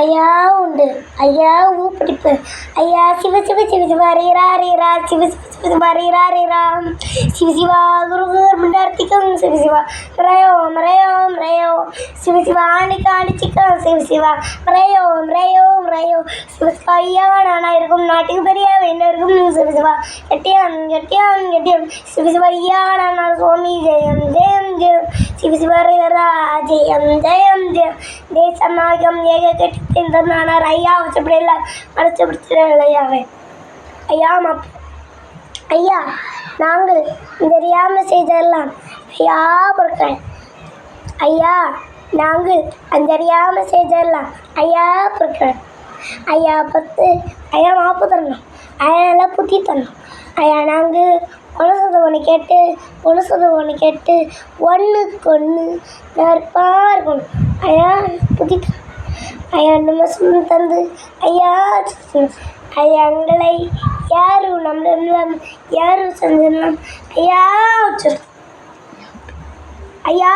ஐயா உண்டு. ஐயா ஊப்பிடிப்பு ஐயா சிவ சிவ சிவ சிவ ரீரா ரீரா சிவ சிவ சிவ சிவ ரீரா ரீரா சிவ சிவா குருகர் மிண்டார்த்திகம் சிவ சிவா ரயோம் ரயோம் ரயோ சிவ சிவா ஆணிக்கு ஆணிச்சிக்கம் சிவ சிவா ரயோம் ரயோம் ரயோ சிவ சிவா ஐயா நானா இருக்கும். நாட்டுக்கு பெரிய என்ன இருக்கும்? சிவ சிவா கெட்டியான் கெட்டியான் கெட்டியான் சிவ சிவா ஐயா நானா சுவாமி ஜெயம் ஜெயம் ஜெயம். சிவ சிவா ரீரா ஜெயம் ஜெயம் ஜெயம். தேசமாகம் ஏக கெட்டு நானார் ஐயா வச்சப்படியில மறைச்சு பிடிச்சிடல ஐயா மப் ஐயா நாங்கள் தெரியாமல் செய்தெல்லாம் ஐயா பொருட்கள் ஐயா நாங்கள் அந்தறியாமல் செய்தெல்லாம் ஐயா பொருட்கள் ஐயா பத்து ஐயா மாப்பு தரணும் ஐயா நல்லா புத்தி தரணும் ஐயா நாங்கள் ஒன்று ஒன்று கேட்டு ஒன்று ஒன்று கேட்டு ஒன்றுக்கு ஒன்று நற்பாக இருக்கணும் ஐயா புத்தி தரணும் ஐயா நம்ம சொல்லி தந்து ஐயா ஐயா எங்களை யாரும் நம்மள யாரும் செஞ்சிடலாம் ஐயா ஐயா